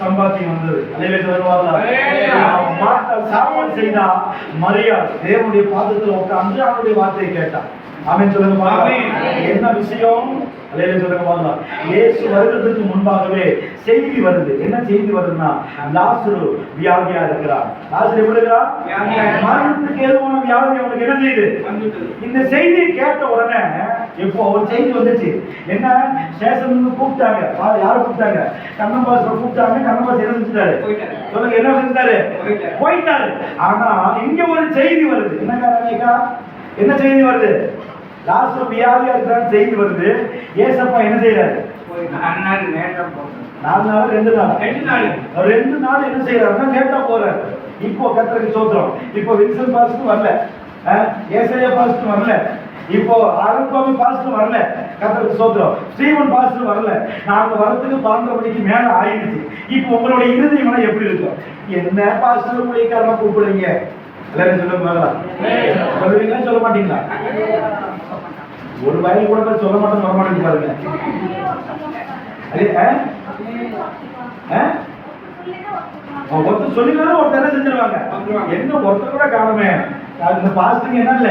சம்பாத்தியம் வந்தது. மார்த்தாள் சாப்பாடு செய்தா மரியாள் தேவனுடைய பாதத்தில் உட்கார்ந்து அவனுடைய வார்த்தையை கேட்டான் ஆமென் சொல்லுங்க. என்ன விஷயம்? இயேசு வருகிறதுக்கு முன்பாகவே செய்தி வருது. என்ன செய்தி வருதுன்னா லாசரு வியாதியா இருக்கிறார். லாசரு எப்படி இருக்கிறார். மரணத்துக்கு ஏதுவான வியாதி அவனுக்கு என்ன செய்யுது. இந்த செய்தியை கேட்ட உடனே இப்போ ஒரு செய்தி வந்துச்சு. என்ன? ஸ்டேஷனுக்கு கூப்பிட்டாங்க. யாரை கூப்பிட்டாங்க? கண்ணம்பாஸ் கூப்பிட்டாங்க. கண்ணம்பாஸ் என்ன செஞ்சுட்டாரு. சொல்லுங்க என்ன செஞ்சாரு போயிட்டாரு. ஆனா இங்க ஒரு செய்தி வருது. என்ன காரணேக்கா என்ன செய்தி வருது? லாஸ்ட் வியாதியா இருக்கிறான்னு செய்தி வருது? ஏசப்பா என்ன செய்யறாரு நாலு நாள் ரெண்டு நாள்? ரெண்டு நாள். ரெண்டு நாள் என்ன செய்யறாருன்னா லேட்டா போறாரு. இப்போ கத்தருக்கு சோத்திரம். இப்போ வின்சன் பாஸ்க்கு வரல. ஏசையா பாஸ்க்கு வரல. இப்போ ஆரம்பாமி பாஸ்க்கு வரல. கத்தருக்கு சோத்திரம். ஸ்ரீவன் பாஸ்க்கு வரல. நாங்க வரத்துக்கு பன்னெண்டரை மணிக்கு மேல ஆயிடுச்சு. இப்போ உங்களுடைய இறுதி மனம் எப்படி இருக்கும்? என்ன பாஸ்டர் மொழிக்காரமா கூப்பிடுறீங்க? எல்லாரும் சொல்ல பார்க்கலாம் சொல்லுவீங்களா? சொல்ல மாட்டீங்களா? ஒரு வயல் கூட சொல்ல மாட்டேன் சொல்ல மாட்டேங்க பாருங்க. ஒருத்தர் சொல்லினாலும் ஒருத்தர் என்ன செஞ்சிருவாங்க? என்ன ஒருத்தர் கூட காணுமே. இந்த பாஸ்டிங் என்ன இல்ல?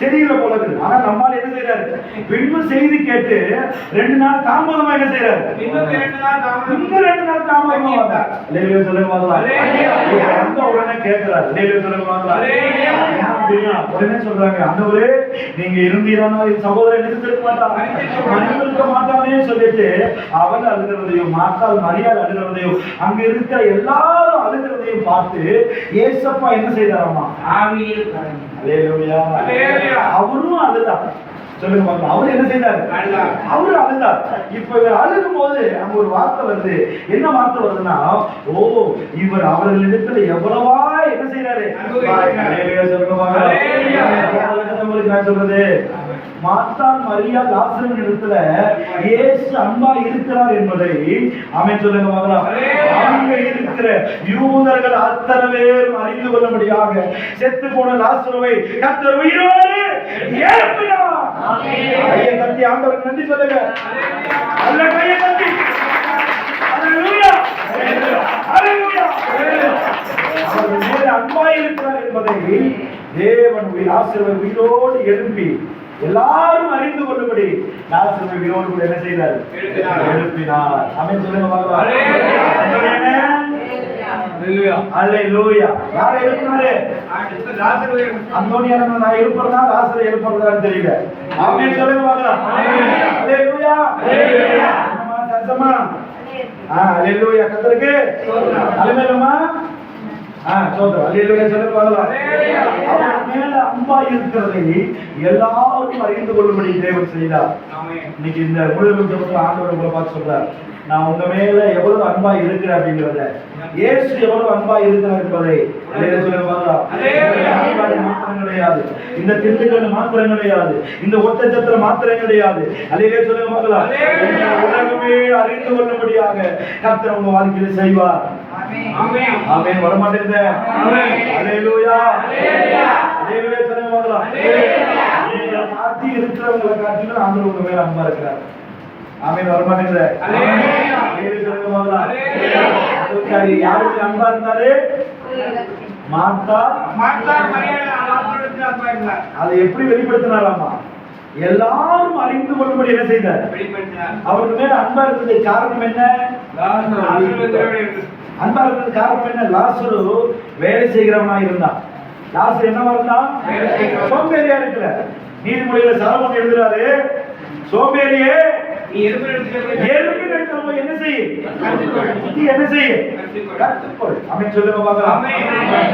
சரியில்லை போல இருக்குது. ஆனா நம்மால் என்ன செய்யறாரு இன்னும் செய்தி கேட்டு ரெண்டு நாள் தாமதமா என்ன செய்யறாரு இன்னும் ரெண்டு நாள் தாமதம். இன்னும் ரெண்டு சொல்லுங்க பார்க்கலாம். வந்த உடனே கேட்கிறார். லேலியோ சொல்லுங்க பார்க்கலாம். உடனே சொல்றாங்க ஆண்டவரே நீங்க இருந்தீரானா என் சகோதரன் நிறுத்திருக்க மாட்டான். சொல்லிட்டு அவன் அழுகிறதையும் மாத்தால் மரியாதை அழுகிறதையும் அங்க இருக்கிற எல்லாரும் அழுகிறதையும் பார்த்து ஏசப்பா என்ன செய்தாராமா? ஆவியில். அவரும் அழுதார். சொல்லுங்க பார்க்கலாம். அவர் என்ன செய்தார். அவரு அழுதார். இப்ப இவர் அழுகும் போது அங்க ஒரு வார்த்தை வருது. என்ன வார்த்தை வருதுன்னா ஓ இவர் அவர்களிடத்துல எவ்வளவா என்ன செய்யறாரு சொல்லுங்க நான் சொல்றது? மாத்தான் மரியா லாசரின் இடத்துல இயேசு அன்பா இருக்கிறார் என்பதை அவன் சொல்லுங்க பார்க்கலாம். அங்க இருக்கிற யூதர்கள் அத்தனை பேரும் அறிந்து கொள்ளும்படியாக செத்து போன லாசருவை கத்தர் உயிரோடு எழுப்பினார் கையை தட்டி ஆண்டவருக்கு நன்றி சொல்லுங்க. நல்ல கையை தட்டி என்பதை தேவன் ஆசிரியர் உயிரோடு எழுப்பி எல்லாரும் அறிந்து கொள்ளும்படி ஆசிரியர் உயிரோடு என்ன செய்தார்? எழுப்பினார். எழுப்பினார் அமேன் சொல்லுங்க யாரை எழுப்பினாரு? அந்தோனியா நான் எழுப்புறதா? லாசரை எழுப்புறதான்னு தெரியல. ஆமென் சொல்லுங்க பார்க்கலாம். அல்லேலூயா. சத்தமா? ஆ அல்லேலூயா கத்தருக்கு. அல்லேலூயா ஆ எல்லாரும் அறிந்து கொள்ளும்படி தேவன் செய்தார். இன்னைக்கு இந்த முழுவதும் ஜபத்துல ஆண்டவர் உங்களை பார்த்து சொல்றார் நான் உங்க மேல எவ்வளவு அன்பா இருக்கிறேன் அப்படிங்கறத. இயேசு எவ்வளவு அன்பா இருக்கிறார் என்பதை மாத்திரம் கிடையாது. இந்த திண்டுக்கல் மாத்திரம் கிடையாது. இந்த ஒட்டச்சத்திர மாத்திரம் கிடையாது. அல்லையிலே சொல்லுங்க பார்க்கலாம். உலகமே அறிந்து கொள்ளும்படியாக கர்த்தர் உங்க வாழ்க்கையில செய்வார். ஆமென். வர. அல்லேலூயா. அல்லேலூயா. அல்லேலூயா சொல்லுங்க பார்க்கலாம். நீங்க காட்டி இருக்கிறவங்களை காட்டிலும் ஆண்டவர் உங்க மேல அன்பா இருக்கிறார் ஆமென் வர மாட்டேங்குது அல்லேலூயா. அல்லேலூயா சொல்லுங்க பார்க்கலாம் அல்லேலூயா. அதுக்காக யாருக்கு அன்பா இருந்தாரு மாத்தா இருந்தார். அதை எப்படி வெளிப்படுத்தினாராமா எல்லாரும் அறிந்து கொள்ளும்படி என்ன செய்தார். அவருக்கு மேல அன்பா இருந்தது காரணம் என்ன. அன்பா இருந்தது காரணம் என்ன லாசரு வேலை செய்கிறவனா இருந்தான் லாசரு என்னவா இருந்தான். சோம்பேறியா இருக்கல நீதிமொழியில சரவணன் எழுதுறாரு சோம்பேறியே நீ எறும்பு எடுத்துட்டு போய் என்ன செய்ய. நீ என்ன செய்ய அப்படின்னு சொல்லுங்க பார்க்கலாம்.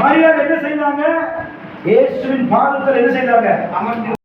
மரியாதை என்ன செய்தாங்க இயேசுவின் பாதத்தில் என்ன செய்தாங்க அமர்ந்து